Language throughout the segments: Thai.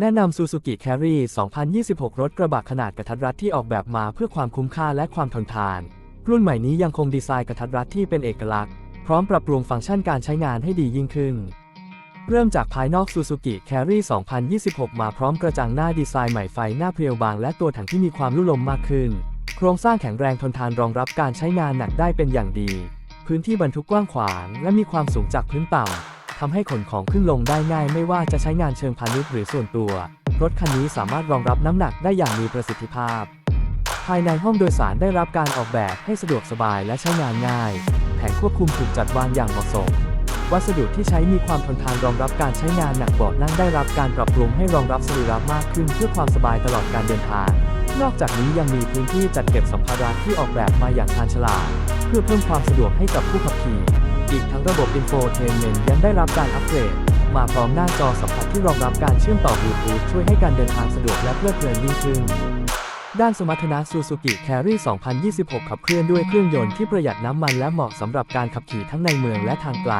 แนะนำ Suzuki Carry 2026 รถกระบะขนาดกระทัดรัดที่ออกแบบมาเพื่อความคุ้มค่าและความทนทาน รุ่นใหม่นี้ยังคงดีไซน์กระทัดรัดที่เป็นเอกลักษณ์ พร้อมปรับปรุงฟังก์ชันการใช้งานให้ดียิ่งขึ้น เริ่มจากภายนอก Suzuki Carry 2026 มาพร้อมกระจังหน้าดีไซน์ใหม่ไฟหน้าเพรียวบางและตัวถังที่มีความลุ่มลมมากขึ้น โครงสร้างแข็งแรงทนทานรองรับการใช้งานหนักได้เป็นอย่างดี พื้นที่บรรทุกกว้างขวาง และมีความสูงจากพื้นต่ำ ทำให้ขนของขึ้นลงได้ง่ายไม่ว่าจะใช้งานเชิงพาณิชย์หรือส่วนตัว รถคันนี้สามารถรองรับน้ำหนักได้อย่างมีประสิทธิภาพ ภายในห้องโดยสารได้รับการออกแบบให้สะดวกสบายและใช้งานง่าย แผงควบคุมถูกจัดวางอย่างเหมาะสม วัสดุที่ใช้มีความทนทานรองรับการใช้งานหนักเบาะนั่งได้รับการปรับปรุงให้รองรับสรีระมากขึ้นเพื่อความสบายตลอดการเดินทางนอกจากนี้ยังมีพื้นที่จัดเก็บสัมภาระที่ออกแบบมาอย่างชาญฉลาด เพื่อเพิ่มความสะดวกให้กับผู้ขับขี่ ระบบ Infotainment ยังได้รับการอัปเกรด มาพร้อมหน้าจอสัมผัสที่รองรับการเชื่อมต่อบลูทูธช่วยให้การเดินทางสะดวกและเพลิดเพลินยิ่งขึ้น ด้านสมรรถนะ Suzuki Carry 2026 ขับเคลื่อนด้วยเครื่องยนต์ที่ประหยัดน้ำมันและเหมาะสำหรับการขับขี่ทั้งในเมืองและทางไกล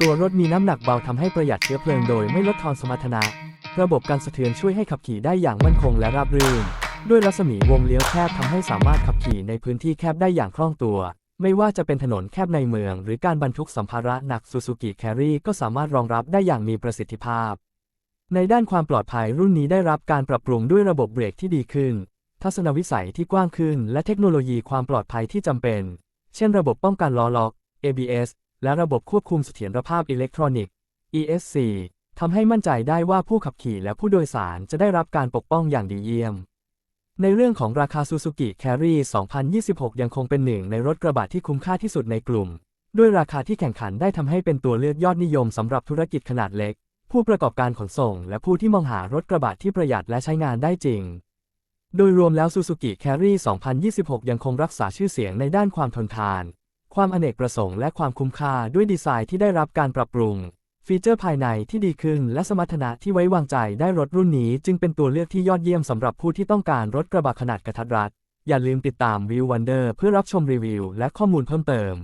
ตัวรถมีน้ำหนักเบาทำให้ประหยัดเชื้อเพลิงโดยไม่ลดทอนสมรรถนะ ระบบการสะเทือนช่วยให้ขับขี่ได้อย่างมั่นคงและราบรื่น ด้วยรัศมีวงเลี้ยวแคบทำให้สามารถขับขี่ในพื้นที่แคบได้อย่างคล่องตัว ไม่ว่าจะเป็นถนนแคบในเมือง หรือการบรรทุกสัมภาระหนัก Suzuki Carry ก็สามารถรองรับได้อย่างมีประสิทธิภาพ ในด้านความปลอดภัยรุ่นนี้ได้รับการปรับปรุงด้วยระบบเบรกที่ดีขึ้น ทัศนวิสัยที่กว้างขึ้น และเทคโนโลยีความปลอดภัยที่จำเป็น เช่นระบบป้องกันล้อล็อก ABS และระบบควบคุมเสถียรภาพอิเล็กทรอนิกส์ ESC ทำให้มั่นใจได้ว่าผู้ขับขี่และผู้โดยสารจะได้รับการปกป้องอย่างดีเยี่ยม ในเรื่องของราคา Suzuki Carry 2026 ยังคงเป็นหนึ่งในรถกระบะที่คุ้มค่าที่สุดในกลุ่ม ด้วยราคาที่แข่งขันได้ทำให้เป็นตัวเลือกยอดนิยมสำหรับธุรกิจขนาดเล็ก ผู้ประกอบการขนส่ง และผู้ที่มองหารถกระบะที่ประหยัดและใช้งานได้จริง โดยรวมแล้ว Suzuki Carry 2026 ยังคงรักษาชื่อเสียงในด้านความทนทาน ความอเนกประสงค์และความคุ้มค่าด้วยดีไซน์ที่ได้รับการปรับปรุง ฟีเจอร์ภายในที่ดีขึ้นและสมรรถนะที่ไว้วางใจได้รถรุ่นนี้จึงเป็นตัวเลือกที่ยอดเยี่ยมสำหรับผู้ที่ต้องการรถกระบะขนาดกระทัดรัด อย่าลืมติดตามวิววันเดอร์เพื่อรับชมรีวิวและข้อมูลเพิ่มเติม